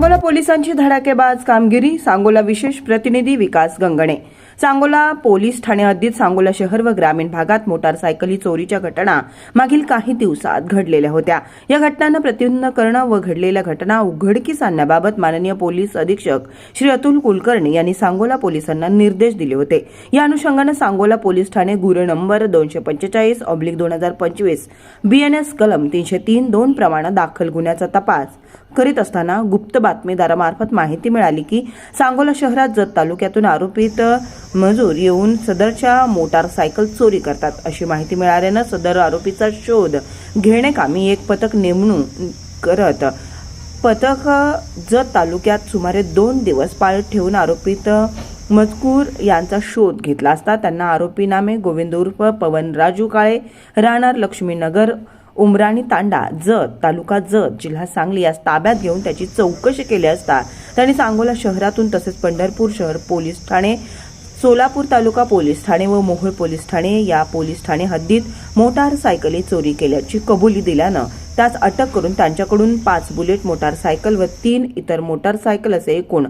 सांगोला पोलिसांची धडाकेबाज कामगिरी सांगोला विशेष प्रतिनिधी विकास गंगणे. सांगोला पोलीस ठाणे हद्दीत सांगोला शहर व ग्रामीण भागात मोटारसायकली चोरीच्या घटना मागील काही दिवसात घडलेल्या होत्या. या घटनांना प्रतिबंध करणं व घडलेल्या घटना उघडकीस आणण्याबाबत माननीय पोलीस अधीक्षक श्री अतुल कुलकर्णी यांनी सांगोला पोलिसांना निर्देश दिले होते. या अनुषंगानं सांगोला पोलीस ठाणे गुन्हे नंबर दोनशे पंचेचाळीस ऑब्लिक दोन हजार पंचवीस बीएनएस कलम तीनशे तीन दोन प्रमाणे दाखल गुन्ह्याचा तपास करीत असताना गुप्त बातमीदारामार्फत माहिती मिळाली की सांगोला शहरात जत तालुक्यातून आरोपित मजूर येऊन सदरच्या मोटारसायकल चोरी करतात अशी माहिती मिळाल्यानं सदर आरोपीचा शोध घेण्याकामी एक पथक नेमणूक करत. पथक जत तालुक्यात सुमारे दोन दिवस पाळत ठेवून आरोपित मजकूर यांचा शोध घेतला असता त्यांना आरोपी नामे गोविंद उर्फ पवन राजू काळे राहणार लक्ष्मीनगर उमराणी तांडा जत तालुका जत जिल्हा सांगली यास ताब्यात घेऊन त्याची चौकशी केली असता त्यांनी सांगोला शहरातून तसेच पंढरपूर शहर पोलीस ठाणे सोलापूर तालुका पोलीस ठाणे व मोहोळ पोलीस ठाणे या पोलीस ठाणे हद्दीत मोटारसायकली चोरी केल्याची कबुली दिल्यानं त्यास अटक करून त्यांच्याकडून पाच बुलेट मोटारसायकल व तीन इतर मोटारसायकल असे एकूण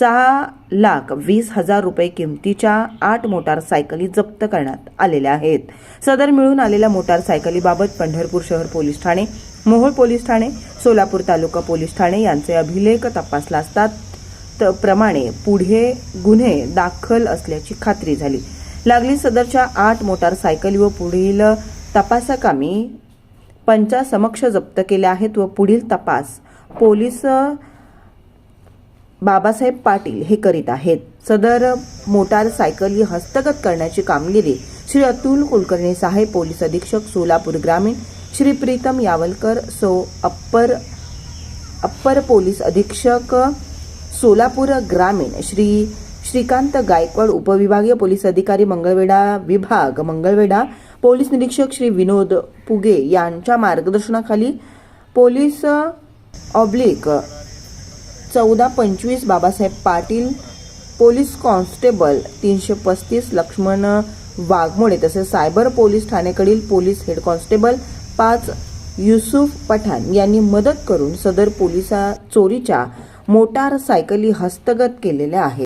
सहा लाख वीस हजार रुपये किमतीच्या आठ मोटारसायकली जप्त करण्यात आलेल्या आहेत. सदर मिळून आलेल्या मोटारसायकलीबाबत पंढरपूर शहर पोलीस ठाणे मोहोळ पोलीस ठाणे सोलापूर तालुका पोलीस ठाणे यांचे अभिलेख तपासला असतात. प्रमाणे पुढे गुन्हे दाखल असल्याची खात्री झाली. लागली सदरच्या आठ मोटारसायकली व पुढील तपासाकामी पंचासमक्ष जप्त केल्या आहेत व पुढील तपास पोलीस बाबासाहेब पाटील हे करीत आहेत. सदर मोटारसायकली हस्तगत करण्याची कामगिरी श्री अतुल कुलकर्णी साहेब पोलीस अधीक्षक सोलापूर ग्रामीण. श्री प्रीतम यावलकर सो अप्पर अप्पर पोलीस अधीक्षक सोलापूर ग्रामीण श्री श्रीकांत गायकवाड उपविभागीय पोलीस अधिकारी मंगळवेढा विभाग मंगळवेढा. पोलीस निरीक्षक श्री विनोद पुगे यांच्या मार्गदर्शनाखाली पोलीस ऑब्लिक चौदा पंचवीस बाबासाहेब पाटील पोलीस कॉन्स्टेबल तीनशे पस्तीस लक्ष्मण वाघमोडे तसेच सायबर पोलीस ठाणेकडील पोलीस हेड कॉन्स्टेबल पाच युसुफ पठाण यांनी मदत करून सदर पोलिसा चोरीच्या मोटारसायकली हस्तगत केलेल्या आहेत.